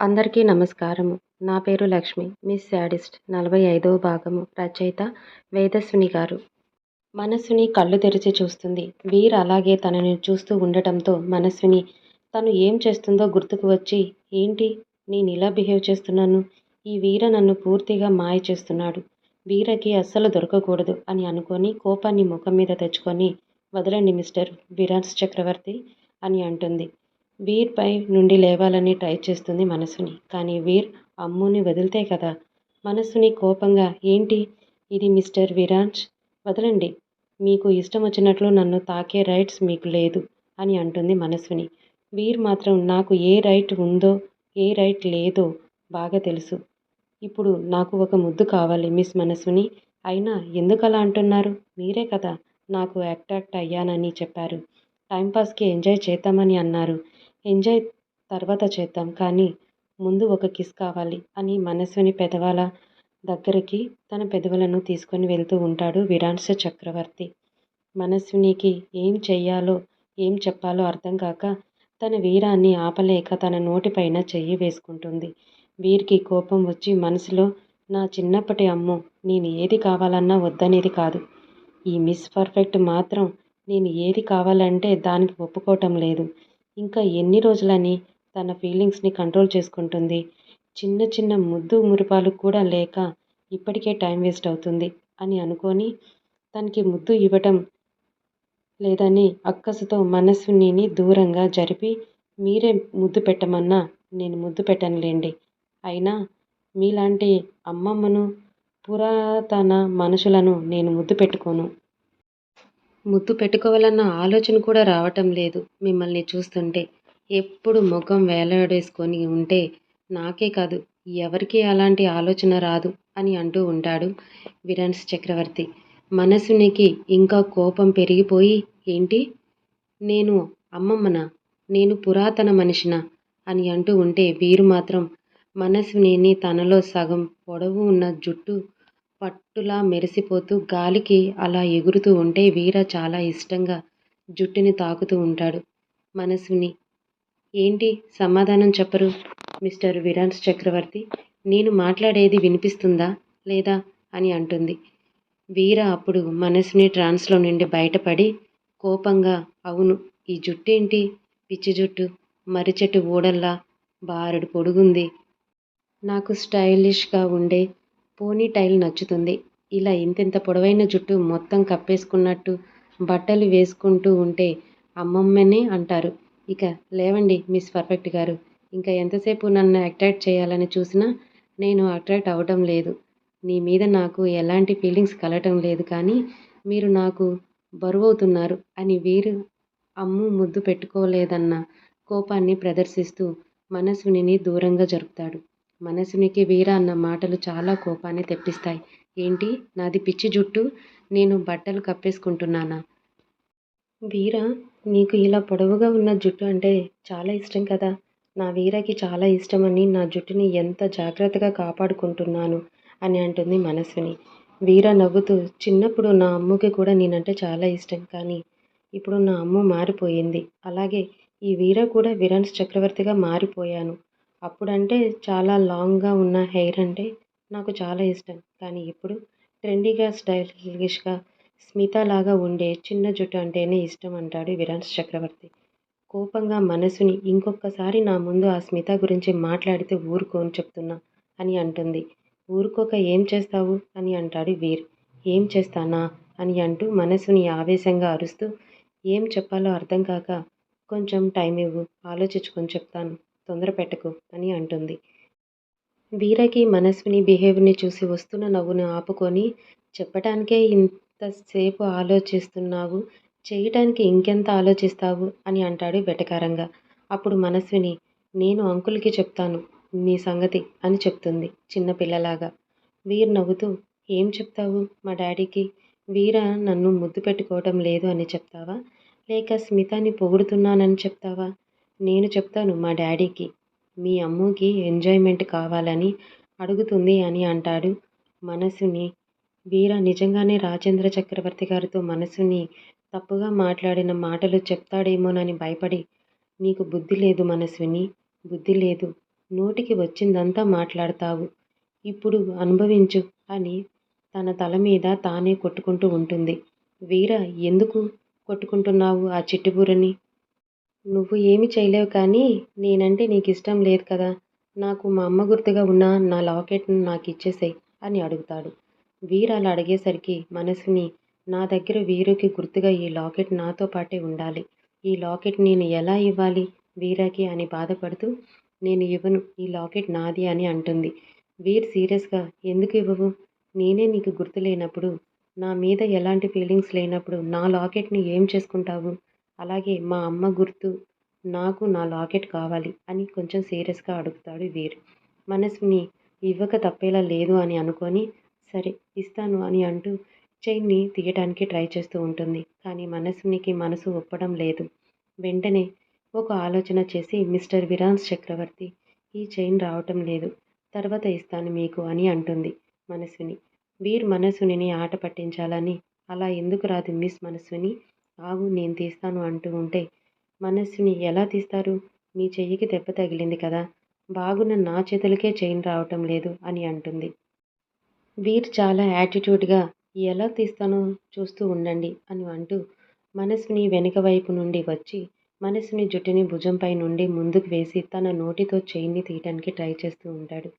అందరికీ నమస్కారము. నా పేరు లక్ష్మి. Miss sadist. నలభై ఐదవ భాగము. రచయిత వేదస్విని గారు. మనస్విని కళ్ళు తెరిచి చూస్తుంది. వీర్ అలాగే తనని చూస్తూ ఉండటంతో మనస్విని తను ఏం చేస్తుందో గుర్తుకు వచ్చి ఏంటి? నేను ఇలా బిహేవ్ చేస్తున్నాను. ఈ వీర నన్ను పూర్తిగా మాయ చేస్తున్నాడు. వీరకి అస్సలు దొరకకూడదు అని అనుకొని కోపాన్ని ముఖం మీద తెచ్చుకొని వదలండి మిస్టర్ విరాన్స్ చక్రవర్తి అని అంటుంది. వీర్ పై నుండి లేవాలని ట్రై చేస్తుంది మనసుని. కానీ వీర్ అమ్ముని వదిలితే కదా? మనసుని కోపంగా ఏంటి? ఇది మిస్టర్ విరాంజ్ వదలండి. మీకు ఇష్టం వచ్చినట్లు నన్ను తాకే రైట్స్ మీకు లేదు అని అంటుంది మనసుని. వీర్ మాత్రం నాకు ఏ రైట్ ఉందో ఏ రైట్ లేదో బాగా తెలుసు. ఇప్పుడు నాకు ఒక ముద్దు కావాలి మిస్ మనసుని. అయినా ఎందుకు అలా అంటున్నారు? మీరే కదా నాకు అట్రాక్ట్ అయ్యానని చెప్పారు. టైంపాస్కి ఎంజాయ్ చేద్దామని అన్నారు. ఎంజాయ్ తర్వాత చేద్దాం కానీ ముందు ఒక కిస్ కావాలి అని మనస్విని పెదవాల దగ్గరికి తన పెదవులను తీసుకొని వెళ్తూ ఉంటాడు విరాంశ చక్రవర్తి. మనస్వినికి ఏం చెయ్యాలో ఏం చెప్పాలో అర్థం కాక తన వీరాన్ని ఆపలేక తన నోటిపైన చెయ్యి వేసుకుంటుంది. వీరికి కోపం వచ్చి మనసులో నా చిన్నప్పటి అమ్ము నేను ఏది కావాలన్నా వద్దనేది కాదు. ఈ మిస్ పర్ఫెక్ట్ మాత్రం నేను ఏది కావాలంటే దానికి ఒప్పుకోవటం లేదు. ఇంకా ఎన్ని రోజులని తన ఫీలింగ్స్ని కంట్రోల్ చేసుకుంటుంది. చిన్న చిన్న ముద్దు మురిపాలు కూడా లేక ఇప్పటికే టైం వేస్ట్ అవుతుంది అని అనుకొని తనకి ముద్దు ఇవ్వటం లేదని అక్కసుతో మనస్విని దూరంగా జరిపి మీరే ముద్దు పెట్టమన్నా నేను ముద్దు పెట్టనులేండి. అయినా మీలాంటి అమ్మమ్మను పురాతన మనుషులను నేను ముద్దు పెట్టుకోను. ముద్దు పెట్టుకోవాలన్న ఆలోచన కూడా రావటం లేదు మిమ్మల్ని చూస్తుంటే. ఎప్పుడు ముఖం వేలాడేసుకొని ఉంటే నాకే కాదు ఎవరికీ అలాంటి ఆలోచన రాదు అని అంటూ ఉంటాడు విరాన్స్ చక్రవర్తి. మనసునికి ఇంకా కోపం పెరిగిపోయి ఏంటి? నేను అమ్మమ్మన? నేను పురాతన మనిషిన? అని అంటూ ఉంటే వీరు మాత్రం మనసునేని తనలో సగం పొడవు ఉన్న జుట్టు పట్టులా మెరిసిపోతూ గాలికి అలా ఎగురుతూ ఉంటే వీర చాలా ఇష్టంగా జుట్టుని తాకుతూ ఉంటాడు. మనసుని. ఏంటి సమాధానం చెప్పరు మిస్టర్ విరాన్స్ చక్రవర్తి. నేను మాట్లాడేది వినిపిస్తుందా లేదా అని అంటుంది. వీర అప్పుడు మనసుని ట్రాన్స్లో నుండి బయటపడి కోపంగా అవును ఈ జుట్టేంటి? పిచ్చి జుట్టు మరిచెట్టు ఊడల్లా బారుడు పొడుగుంది. నాకు స్టైలిష్గా ఉండే పోనీ టైల్ నచ్చుతుంది. ఇలా ఇంతింత పొడవైన జుట్టు మొత్తం కప్పేసుకున్నట్టు బట్టలు వేసుకుంటూ ఉంటే అమ్మమ్మనే అంటారు. ఇక లేవండి మిస్ పర్ఫెక్ట్ గారు. ఇంకా ఎంతసేపు నన్ను అట్రాక్ట్ చేయాలని చూసినా నేను అట్రాక్ట్ అవ్వటం లేదు. నీ మీద నాకు ఎలాంటి ఫీలింగ్స్ కలగటం లేదు కానీ మీరు నాకు బరువవుతున్నారు అని వీరు అమ్ము ముద్దు పెట్టుకోలేదన్న కోపాన్ని ప్రదర్శిస్తూ మనస్విని దూరంగా జరుపుతాడు. మనసునికి వీర అన్న మాటలు చాలా కోపాన్ని తెప్పిస్తాయి. ఏంటి? నాది పిచ్చి జుట్టు. నేను బట్టలు కప్పేసుకుంటున్నానా? వీర నీకు ఇలా పొడవుగా ఉన్న జుట్టు అంటే చాలా ఇష్టం కదా? నా వీరకి చాలా ఇష్టమని నా జుట్టుని ఎంత జాగ్రత్తగా కాపాడుకుంటున్నాను? అని అంటుంది మనస్విని. వీర నవ్వుతూ చిన్నప్పుడు నా అమ్మకి కూడా నేనంటే చాలా ఇష్టం కానీ ఇప్పుడు నా అమ్మ మారిపోయింది. అలాగే ఈ వీర కూడా విరాన్స్ చక్రవర్తిగా మారిపోయాను. అప్పుడంటే చాలా లాంగ్గా ఉన్న హెయిర్ అంటే నాకు చాలా ఇష్టం. కానీ ఇప్పుడు ట్రెండీగా స్టైలిష్గా స్మిత లాగా ఉండే చిన్న జుట్టు అంటేనే ఇష్టం అంటాడు విరాన్స్ చక్రవర్తి. కోపంగా మనసుని ఇంకొకసారి నా ముందు ఆ స్మిత గురించి మాట్లాడితే ఊరుకోని చెప్తున్నా అని అంటుంది. ఊరుకోక ఏం చేస్తావు అని అంటాడు వీర్. ఏం చేస్తానా అని అంటూ మనసుని ఆవేశంగా అరుస్తూ ఏం చెప్పాలో అర్థం కాక కొంచెం టైం ఇవ్వు ఆలోచించుకొని చెప్తాను. తొందర పెట్టకు అని అంటుంది. వీరకి మనస్విని బిహేవ్ని చూసి వస్తున్న నవ్వును ఆపుకొని చెప్పటానికే ఇంతసేపు ఆలోచిస్తున్నావు చేయటానికి ఇంకెంత ఆలోచిస్తావు అని అంటాడు వెటకారంగా. అప్పుడు మనస్విని నేను అంకుల్కి చెప్తాను నీ సంగతి అని చెప్తుంది చిన్నపిల్లలాగా వీర్ నవ్వుతూ ఏం చెప్తావు మా డాడీకి? వీర నన్ను ముద్దు పెట్టుకోవటం లేదు అని చెప్తావా? లేక స్మితాని పొగుడుతున్నానని చెప్తావా? నేను చెప్తాను మా డాడీకి మీ అమ్ముకి ఎంజాయ్మెంట్ కావాలని అడుగుతుంది అని అంటాడు మనసుని. వీర నిజంగానే రాజేంద్ర చక్రవర్తి గారితో మనసుని తప్పుగా మాట్లాడిన మాటలు చెప్తాడేమోనని భయపడి నీకు బుద్ధి లేదు మనస్విని బుద్ధి లేదు నోటికి వచ్చిందంతా మాట్లాడతావు ఇప్పుడు అనుభవించు అని తన తల మీద తానే కొట్టుకుంటూ ఉంటుంది. వీర ఎందుకు కొట్టుకుంటున్నావు ఆ చిట్టుబూరని నువ్వు ఏమి చేయలేవు కానీ నేనంటే నీకు ఇష్టం లేదు కదా. నాకు మా అమ్మ గుర్తుగా ఉన్న నా లాకెట్ను నాకు ఇచ్చేసేయ్ అని అడుగుతాడు. వీరు అలా అడిగేసరికి మనసుని నా దగ్గర వీరుకి గుర్తుగా ఈ లాకెట్ నాతో పాటే ఉండాలి. ఈ లాకెట్ నేను ఎలా ఇవ్వాలి వీరాకి అని బాధపడుతూ నేను ఇవ్వను ఈ లాకెట్ నాది అని అంటుంది. వీర్ సీరియస్గా ఎందుకు ఇవ్వవు? నేనే నీకు గుర్తు లేనప్పుడు నా మీద ఎలాంటి ఫీలింగ్స్ లేనప్పుడు నా లాకెట్ని ఏం చేసుకుంటావు? అలాగే మా అమ్మ గుర్తు నాకు నా లాకెట్ కావాలి అని కొంచెం సీరియస్గా అడుగుతాడు వీర్. మనసుని ఇవ్వక తప్పేలా లేదు అని అనుకొని సరే ఇస్తాను అని అంటూ చైన్ని తీయటానికి ట్రై చేస్తూ ఉంటుంది. కానీ మనసునికి మనసు ఒప్పడం లేదు. వెంటనే ఒక ఆలోచన చేసి మిస్టర్ విరాన్స్ చక్రవర్తి ఈ చైన్ రావటం లేదు. తర్వాత ఇస్తాను మీకు అని అంటుంది మనసుని. వీర్ మనసుని ఆట పట్టించాలని అలా ఎందుకు రాదు మిస్ మనస్విని ఆగు నేను తీస్తాను అంటూ ఉంటే మనస్సుని ఎలా తీస్తారు? మీ చెయ్యికి దెబ్బ తగిలింది కదా. బాగున్న నా చేతులకే చైన్ రావటం లేదు అని అంటుంది. వీర్ చాలా యాటిట్యూడ్గా ఎలా తీస్తానో చూస్తూ ఉండండి అని అంటూ మనసుని వెనుక వైపు నుండి వచ్చి మనసుని జుట్టుని భుజంపై నుండి ముందుకు వేసి తన నోటితో చైన్ని తీయటానికి ట్రై చేస్తూ ఉంటాడు.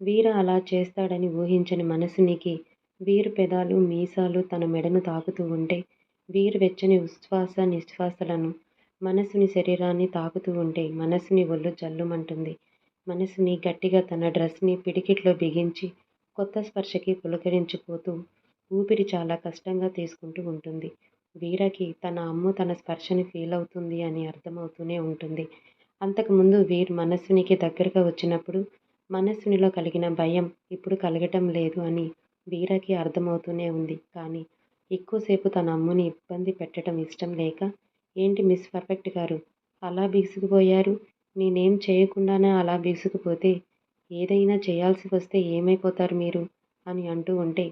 వీర అలా చేస్తాడని ఊహించని మనసునికి వీరు పెదాలు మీసాలు తన మెడను తాకుతూ ఉంటే వీరు వెచ్చని ఉచ్ఛ్వాస నిశ్వాసలను మనసుని శరీరాన్ని తాకుతూ ఉంటే మనసుని ఒళ్ళు జల్లుమంటుంది. మనసుని గట్టిగా తన డ్రెస్ని పిడికిట్లో బిగించి కొత్త స్పర్శకి పులకరించిపోతూ ఊపిరి చాలా కష్టంగా తీసుకుంటూ ఉంటుంది. వీరకి తన అమ్మ తన స్పర్శని ఫీల్ అవుతుంది అని అర్థమవుతూనే ఉంటుంది. అంతకుముందు వీర్ మనస్సునికి దగ్గరగా వచ్చినప్పుడు మనస్సునిలో కలిగిన భయం ఇప్పుడు కలగటం లేదు అని వీరకి అర్థమవుతూనే ఉంది. కానీ ఎక్కువసేపు తన అమ్మని ఇబ్బంది పెట్టడం ఇష్టం లేక ఏంటి మిస్ పర్ఫెక్ట్ గారు? అలా బిగుసుకుపోయారు? నేనేం చేయకుండానే అలా బిగుసుకుపోతే ఏదైనా చేయాల్సి వస్తే ఏమైపోతారు మీరు? అని అంటూ ఉంటే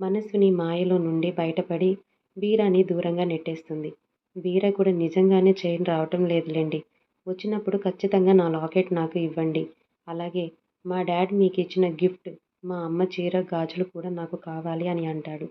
మనస్సుని మాయలో నుండి బయటపడి బీరాని దూరంగా నెట్టేస్తుంది. బీరా కూడా నిజంగానే చైన్ రావటం లేదులేండి. వచ్చినప్పుడు ఖచ్చితంగా నా లాకెట్ నాకు ఇవ్వండి. అలాగే మా డాడ్ మీకు ఇచ్చిన గిఫ్ట్ మా అమ్మ చీర గాజులు కూడా నాకు కావాలి అని అంటాడు.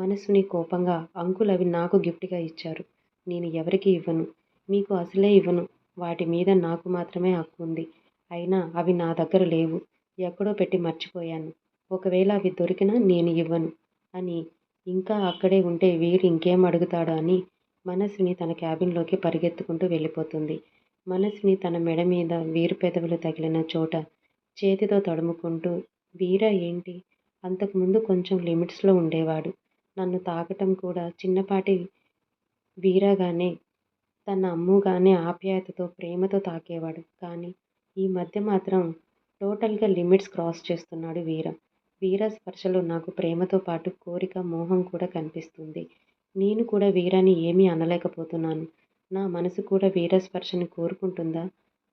మనసుని కోపంగా అంకుల్ అవి నాకు గిఫ్ట్గా ఇచ్చారు. నేను ఎవరికి ఇవ్వను. మీకు అసలే ఇవ్వను. వాటి మీద నాకు మాత్రమే హక్కు ఉంది. అయినా అవి నా దగ్గర లేవు. ఎక్కడో పెట్టి మర్చిపోయాను. ఒకవేళ అవి దొరికినా నేను ఇవ్వను. అని ఇంకా అక్కడే ఉంటే వీరు ఇంకేం అడుగుతాడో అని మనసుని తన క్యాబిన్లోకి పరిగెత్తుకుంటూ వెళ్ళిపోతుంది. మనసుని తన మెడ మీద వీరు పెదవులు తగిలిన చోట చేతితో తడుముకుంటూ వీర ఏంటి? అంతకుముందు కొంచెం లిమిట్స్లో ఉండేవాడు. నన్ను తాకటం కూడా చిన్నపాటి వీరగానే తన అమ్ముగానే ఆప్యాయతతో ప్రేమతో తాకేవాడు. కానీ ఈ మధ్య మాత్రం టోటల్గా లిమిట్స్ క్రాస్ చేస్తున్నాడు వీర. వీర స్పర్శలో నాకు ప్రేమతో పాటు కోరిక మోహం కూడా కనిపిస్తుంది. నేను కూడా వీరాని ఏమీ అనలేకపోతున్నాను. నా మనసు కూడా వీర స్పర్శని కోరుకుంటుందా?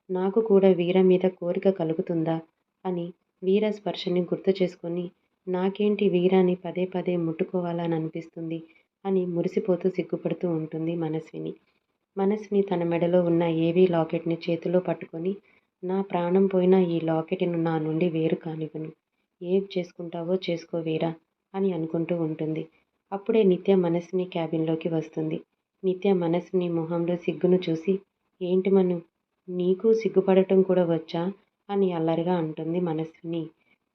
నాకు కూడా వీర మీద కోరిక కలుగుతుందా? అని వీర స్పర్శని గుర్తు చేసుకొని నాకేంటి వీరాని పదే పదే ముట్టుకోవాలని అనిపిస్తుంది అని మురిసిపోతూ సిగ్గుపడుతూ ఉంటుంది మనస్విని. మనస్విని తన మెడలో ఉన్న ఏవీ లాకెట్ని చేతిలో పట్టుకొని నా ప్రాణం పోయినా ఈ లాకెట్ను నా నుండి వేరు కానివ్వను. ఏం చేసుకుంటావో చేసుకో వీరా అని అనుకుంటూ ఉంటుంది. అప్పుడే నిత్య మనస్సుని క్యాబిన్లోకి వస్తుంది. నిత్య మనస్విని మొహంలో సిగ్గును చూసి ఏంటి మను నీకు సిగ్గుపడటం కూడా వచ్చా? అని అల్లరిగా అంటుంది మనస్విని.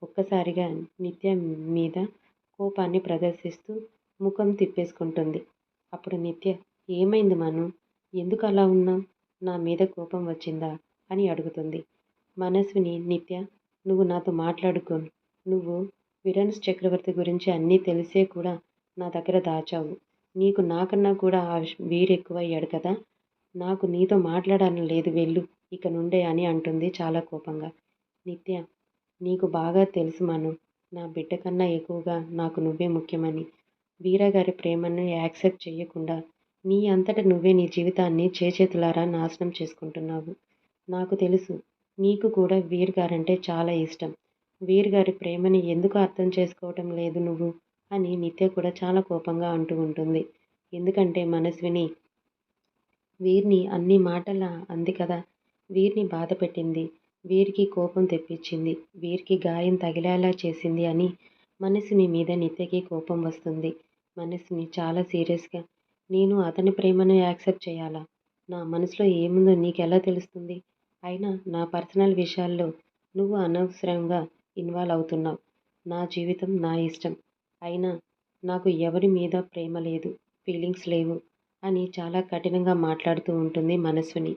ఒక్కసారిగా నిత్య మీద కోపాన్ని ప్రదర్శిస్తూ ముఖం తిప్పేసుకుంటుంది. అప్పుడు నిత్య ఏమైంది మను? ఎందుకు అలా ఉన్నావు? నా మీద కోపం వచ్చిందా? అని అడుగుతుంది. మనస్విని నిత్య నువ్వు నాతో మాట్లాడుకోను నువ్వు విరన్స్ చక్రవర్తి గురించి అన్నీ తెలిసే కూడా నా దగ్గర దాచావు. నీకు నాకన్నా కూడా ఆ వీరు ఎక్కువయ్యాడు కదా. నాకు నీతో మాట్లాడాలని లేదు వెళ్ళు ఇక నుండే అని అంటుంది చాలా కోపంగా. నిత్య నీకు బాగా తెలుసు మను. నా బిడ్డ కన్నా ఎక్కువగా నాకు నువ్వే ముఖ్యమని. వీరగారి ప్రేమను యాక్సెప్ట్ చేయకుండా నీ అంతట నువ్వే నీ జీవితాన్ని చేచేతులారా నాశనం చేసుకుంటున్నావు. నాకు తెలుసు నీకు కూడా వీర్ గారంటే చాలా ఇష్టం. వీర్ గారి ప్రేమని ఎందుకు అర్థం చేసుకోవటం లేదు నువ్వు అని నిత్య కూడా చాలా కోపంగా అంటూ ఉంటుంది. ఎందుకంటే మనస్విని వీరిని అన్ని మాటల అంది కదా. వీరిని బాధ పెట్టింది వీరికి కోపం తెప్పించింది. వీరికి గాయం తగిలేలా చేసింది అని మనసుని మీద నిత్యకి కోపం వస్తుంది. మనసుని చాలా సీరియస్గా నేను అతని ప్రేమను యాక్సెప్ట్ చేయాలా? నా మనసులో ఏముందో నీకెలా తెలుస్తుంది? అయినా నా పర్సనల్ విషయాల్లో నువ్వు అనవసరంగా ఇన్వాల్వ్ అవుతున్నావు. నా జీవితం నా ఇష్టం. అయినా నాకు ఎవరి మీద ప్రేమ లేదు ఫీలింగ్స్ లేవు అని చాలా కఠినంగా మాట్లాడుతూ ఉంటుంది మనసుని.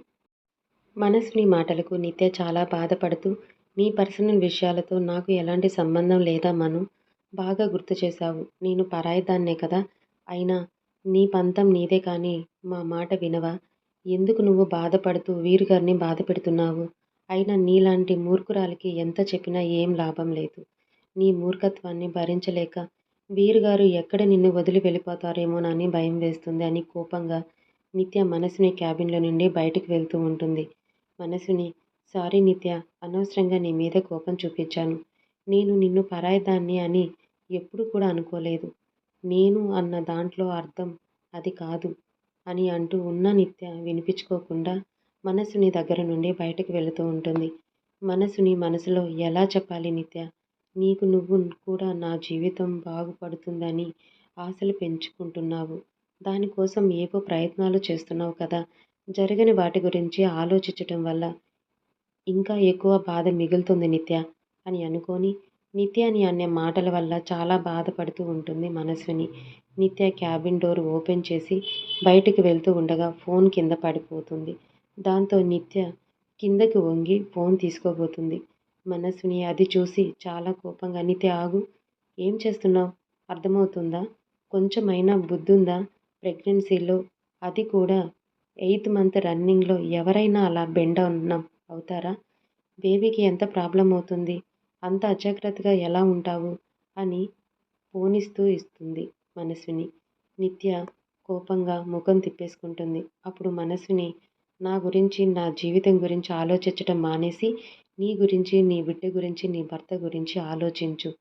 మనస్విని నీ మాటలకు నిత్య చాలా బాధపడుతూ నీ పర్సనల్ విషయాలతో నాకు ఎలాంటి సంబంధం లేదా మను? బాగా గుర్తు చేశావు. నేను పరాయిదాన్నే కదా? అయినా నీ పంతం నీదే కానీ మా మాట వినవా? ఎందుకు నువ్వు బాధపడుతూ వీరు గారిని బాధ పెడుతున్నావు అయినా నీలాంటి మూర్ఖురాలికి ఎంత చెప్పినా ఏం లాభం లేదు. నీ మూర్ఖత్వాన్ని భరించలేక వీరుగారు ఎక్కడ నిన్ను వదిలి వెళ్ళిపోతారేమోనని భయం వేస్తుంది అని కోపంగా నిత్య మనసుని క్యాబిన్లో నుండి బయటకు వెళ్తూ ఉంటుంది. మనసుని సారీ నిత్య అనవసరంగా నీ మీద కోపం చూపించాను. నేను నిన్ను పరాయిదాన్ని అని ఎప్పుడు కూడా అనుకోలేదు. నేను అన్న దాంట్లో అర్థం అది కాదు అని అంటూ ఉన్న నిత్య వినిపించుకోకుండా మనసుని దగ్గర నుండి బయటకు వెళుతూ ఉంటుంది. మనసుని మనసులో ఎలా చెప్పాలి నిత్య? నీకు నువ్వు కూడా నా జీవితం బాగుపడుతుందని ఆశలు పెంచుకుంటున్నావు. దానికోసం ఏవో ప్రయత్నాలు చేస్తున్నావు కదా. జరగని వాటి గురించి ఆలోచించటం వల్ల ఇంకా ఎక్కువ బాధ మిగులుతుంది నిత్య అని అనుకొని నిత్య అని అనే మాటల వల్ల చాలా బాధపడుతూ ఉంటుంది మనస్విని. నిత్య క్యాబిన్ డోర్ ఓపెన్ చేసి బయటికి వెళ్తూ ఉండగా ఫోన్ కింద పడిపోతుంది. దాంతో నిత్య కిందకి వంగి ఫోన్ తీసుకోబోతుంది. మనస్విని అది చూసి చాలా కోపంగా నిత్య ఆగు ఏం చేస్తున్నావు? అర్థమవుతుందా? కొంచెమైనా బుద్ధుందా? ప్రెగ్నెన్సీలో అది కూడా ఎయిత్ మంత్ రన్నింగ్లో ఎవరైనా అలా బెండ్ ఉన్నాం అవుతారా? బేబీకి ఎంత ప్రాబ్లం అవుతుంది? అంత అజాగ్రత్తగా ఎలా ఉంటావు? అని పోనిస్తూ ఇస్తుంది మనస్విని. నిత్య కోపంగా ముఖం తిప్పేసుకుంటుంది. అప్పుడు మనస్విని నా గురించి నా జీవితం గురించి ఆలోచించడం మానేసి నీ గురించి నీ బిడ్డ గురించి నీ భర్త గురించి ఆలోచించు.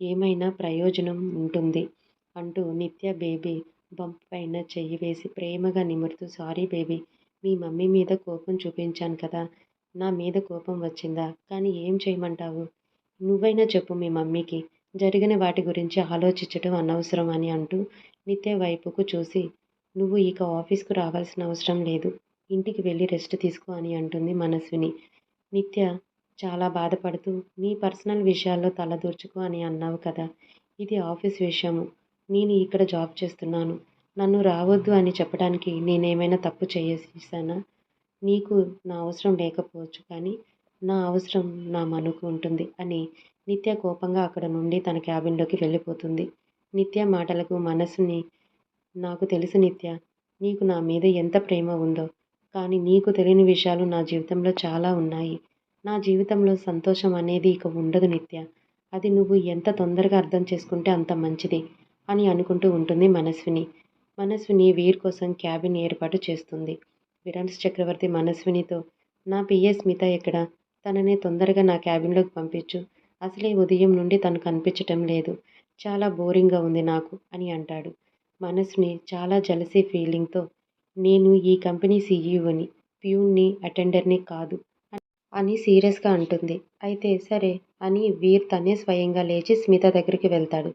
ఏమైనా ప్రయోజనం ఉంటుంది అంటూ నిత్య బేబీ బంప్ పైన చెయ్యి వేసి ప్రేమగా నిమురుతూ సారీ బేబీ మీ మమ్మీ మీద కోపం చూపించాను కదా నా మీద కోపం వచ్చిందా? కానీ ఏం చేయమంటావు? నువ్వైనా చెప్పు మీ మమ్మీకి. జరిగిన వాటి గురించి ఆలోచించడం అనవసరం అని అంటూ నిత్య వైపుకు చూసి నువ్వు ఇక ఆఫీస్కు రావాల్సిన అవసరం లేదు. ఇంటికి వెళ్ళి రెస్ట్ తీసుకో అని అంటుంది మనస్విని. నిత్య చాలా బాధపడుతూ నీ పర్సనల్ విషయాల్లో తలదూర్చుకో అని అన్నావు కదా ఇది ఆఫీస్ విషయము. నేను ఇక్కడ జాబ్ చేస్తున్నాను. నన్ను రావద్దు అని చెప్పడానికి నేనేమైనా తప్పు చేసేసానా? నీకు నా అవసరం లేకపోవచ్చు కానీ నా అవసరం నా మనుకు ఉంటుంది అని నిత్య కోపంగా అక్కడ నుండి తన క్యాబిన్లోకి వెళ్ళిపోతుంది. నిత్య మాటలకు మనసుని నాకు తెలుసు నిత్య నీకు నా మీద ఎంత ప్రేమ ఉందో కానీ నీకు తెలియని విషయాలు నా జీవితంలో చాలా ఉన్నాయి. నా జీవితంలో సంతోషం అనేది ఇక ఉండదు నిత్య. అది నువ్వు ఎంత తొందరగా అర్థం చేసుకుంటే అంత మంచిది. అని అనుకుంటూ ఉంటుంది మనస్విని. మనస్విని వీర్ కోసం క్యాబిన్ ఏర్పాటు చేస్తుంది. విరాన్స్ చక్రవర్తి మనస్వినితో నా పిఏ స్మిత ఎక్కడ? తననే తొందరగా నా క్యాబిన్లోకి పంపించు. అసలే ఉదయం నుండి తను కనిపించటం లేదు. చాలా బోరింగ్గా ఉంది నాకు అని అంటాడు. మనస్విని చాలా జలసీ ఫీలింగ్తో నేను ఈ కంపెనీ సీఈఓని ప్యూన్ని అటెండర్ని కాదు అని సీరియస్గా అంటుంది. అయితే సరే అని వీర్ తనే స్వయంగా లేచి స్మిత దగ్గరికి వెళ్తాడు.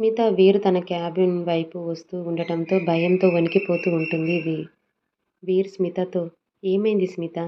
స్మిత వీర్ తన క్యాబిన్ వైపు వస్తూ ఉండటంతో భయంతో వణికిపోతూ ఉంటుంది వీర్ వీర్ స్మితతో. ఏమైంది స్మిత?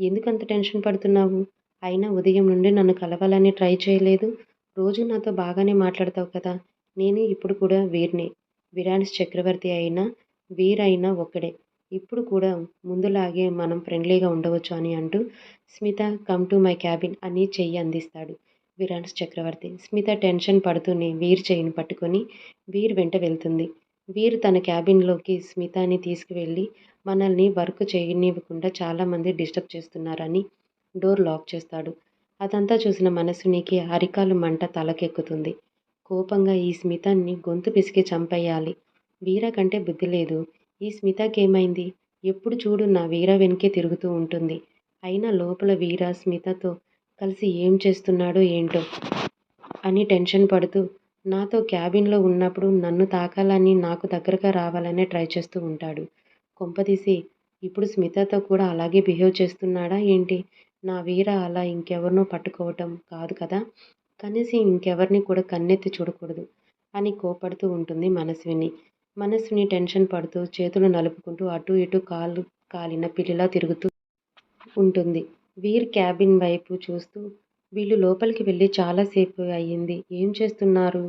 ఎందుకంత టెన్షన్ పడుతున్నావు? అయినా ఉదయం నుండి నన్ను కలవాలని ట్రై చేయలేదు. రోజు నాతో బాగానే మాట్లాడతావు కదా? నేను ఇప్పుడు కూడా వీర్ని విరాన్స్ చక్రవర్తి అయినా వీర్ అయినా ఒక్కడే. ఇప్పుడు కూడా ముందులాగే మనం ఫ్రెండ్లీగా ఉండవచ్చు అని అంటూ Smita come to my cabin అని చెయ్యి అందిస్తాడు. విరాన్స్ చక్రవర్తి. స్మిత టెన్షన్ పడుతూనే వీర్ చేయిని పట్టుకొని వీర్ వెంట వెళ్తుంది. వీర్ తన క్యాబిన్లోకి స్మితాని తీసుకువెళ్ళి మనల్ని వర్క్ చేయనివ్వకుండా చాలామంది డిస్టర్బ్ చేస్తున్నారని డోర్ లాక్ చేస్తాడు. అదంతా చూసిన మనసునికి అరికాలు మంట తలకెక్కుతుంది. కోపంగా ఈ స్మితాన్ని గొంతు పిసికి చంపేయాలి. వీర కంటే బుద్ధి లేదు. ఈ స్మితకేమైంది? ఎప్పుడు చూడు నా వీర వెనకే తిరుగుతూ ఉంటుంది. అయినా లోపల వీర స్మితతో కలిసి ఏం చేస్తున్నాడో ఏంటో అని టెన్షన్ పడుతూ నాతో క్యాబిన్లో ఉన్నప్పుడు నన్ను తాకాలని నాకు దగ్గరగా రావాలనే ట్రై చేస్తూ ఉంటాడు. కొంపదీసి ఇప్పుడు స్మితతో కూడా అలాగే బిహేవ్ చేస్తున్నాడా ఏంటి? నా వీర అలా ఇంకెవరినో పట్టుకోవటం కాదు కదా? కనీసం ఇంకెవరిని కూడా కన్నెత్తి చూడకూడదు అని కోపడుతూ ఉంటుంది మనస్విని. మనస్విని టెన్షన్ పడుతూ చేతులు నలుపుకుంటూ అటు ఇటు కాలు కాలిన పిల్లిలా తిరుగుతూ ఉంటుంది. వీర్ క్యాబిన్ వైపు చూస్తూ వీళ్ళు లోపలికి వెళ్ళి చాలాసేపు అయ్యింది. ఏం చేస్తున్నారు?